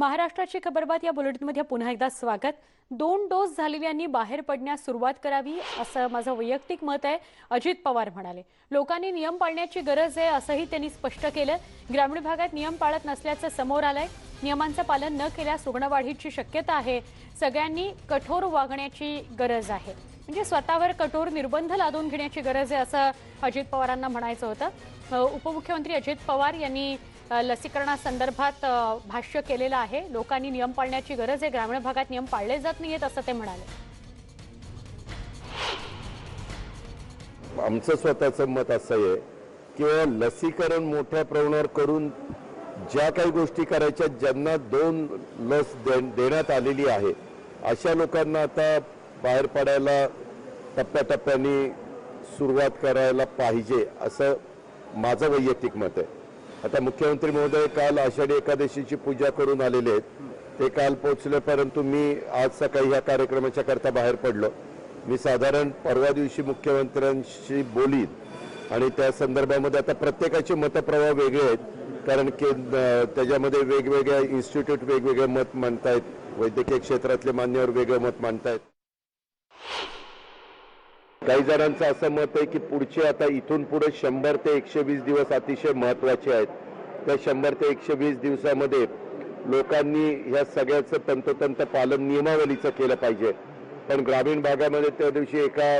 महाराष्ट्राची खबरबात या बुलेटिनमध्ये पुन्हा एकदा स्वागत. दोन डोस झालेल्यांनी बाहेर पडण्यास सुरुवात करावी असं माझं वैयक्तिक मत आहे अजित पवार म्हणाले. लोकांनी नियम पाळण्याची गरज आहे असंही त्यांनी स्पष्ट केलं. ग्रामीण भागात नियम पाळत नसल्याचं समोर आलंय. नियमांचं पालन न केल्यास रुग्णवाढीची शक्यता आहे. सगळ्यांनी कठोर वागण्याची गरज आहे. म्हणजे स्वतःवर कठोर निर्बंध लादून घेण्याची गरज आहे असं अजित पवारांना म्हणायचं होतं. उपमुख्यमंत्री अजित पवार यांनी लसीकरणासंदर्भात भाष्य केलेलं आहे. लोकांनी नियम पाळण्याची गरज आहे. ग्रामीण भागात नियम पाळले जात नाहीयेत असं ते म्हणाले. आमचं स्वतःचं मत असं आहे की लसीकरण मोठ्या प्रमाणावर करून ज्या काही गोष्टी करायच्या ज्यांना दोन लस दे देण्यात आलेली आहे अशा लोकांना आता बाहेर पडायला टप्प्याटप्प्याने सुरुवात करायला पाहिजे असं माझं वैयक्तिक मत आहे. आता मुख्यमंत्री महोदय काल आषाढी एकादशीची पूजा करून आलेले आहेत. ते काल पोहोचले परंतु मी आज सकाळी ह्या कार्यक्रमाच्या करता बाहेर पडलो. मी साधारण परवा दिवशी मुख्यमंत्र्यांशी बोलीन आणि त्या संदर्भामध्ये आता प्रत्येकाचे मतप्रवाह वेगळे आहेत. कारण की त्याच्यामध्ये वेगवेगळ्या इन्स्टिट्यूट वेगवेगळे मत मांडतायत. वैद्यकीय क्षेत्रातले मान्यवर वेगळं मत मांडतायत. काही जणांचं असं मत आहे की पुढचे आता इथून पुढे शंभर ते एकशे वीस दिवस अतिशय महत्त्वाचे आहेत. त्या शंभर ते एकशे वीस दिवसामध्ये लोकांनी ह्या सगळ्याचं तंतोतंत पालन नियमावलीचं केलं पाहिजे. पण ग्रामीण भागामध्ये त्या दिवशी एका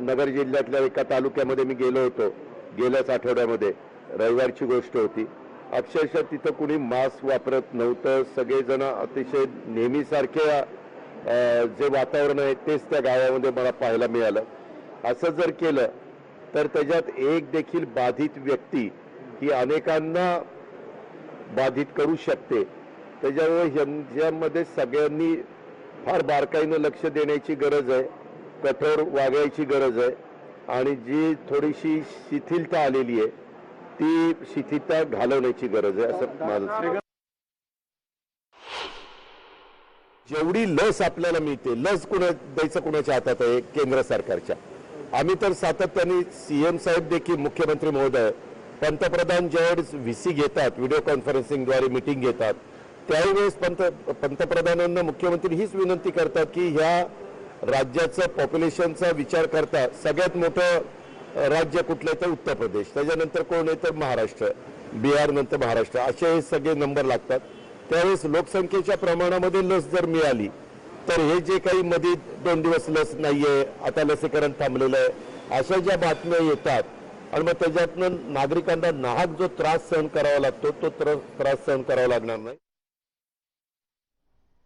नगर जिल्ह्यातल्या एका तालुक्यामध्ये मी गेलो होतो गेल्याच आठवड्यामध्ये. रविवारची गोष्ट होती. अक्षरशः तिथं कुणी मास्क वापरत नव्हतं. सगळेजण अतिशय नेहमीसारखे जे वातावरण आहे तेच त्या गावामध्ये मला पाहायला मिळालं. असं जर केलं तर त्याच्यात एक देखील बाधित व्यक्ती ही अनेकांना बाधित करू शकते. त्याच्यामुळे ह्यांच्यामध्ये सगळ्यांनी फार बारकाईनं लक्ष देण्याची गरज आहे कठोर वागायची गरज आहे. आणि जी थोडीशी शिथिलता आलेली आहे ती शिथिलता घालवण्याची गरज आहे असं माझं जेवढी लस आपल्याला मिळते लस कुणा द्यायचं कुणाच्या हातात आहे? केंद्र सरकारच्या. आम्ही तर सातत्याने सी एम साहेब देखील मुख्यमंत्री महोदय पंतप्रधान ज्यावेळेस व्ही सी घेतात व्हिडिओ कॉन्फरन्सिंगद्वारे मिटिंग घेतात त्यावेळेस पंत पंतप्रधानांना मुख्यमंत्री हीच विनंती करतात की ह्या राज्याचं पॉप्युलेशनचा विचार करता सगळ्यात मोठं राज्य कुठलं आहे तर उत्तर प्रदेश. त्याच्यानंतर कोण आहे तर महाराष्ट्र. बिहार नंतर महाराष्ट्र. असे हे सगळे नंबर लागतात. त्यावेळेस लोकसंख्येच्या प्रमाणामध्ये लस जर मिळाली तर हे जे काही मध्ये दोन दिवस लस नाहीये आता लसीकरण थांबलेलं आहे अशा ज्या बातम्या येतात आणि मग त्याच्यातनं नागरिकांना नाहक जो त्रास सहन करावा लागतो तो त्रास सहन करावा लागणार नाही.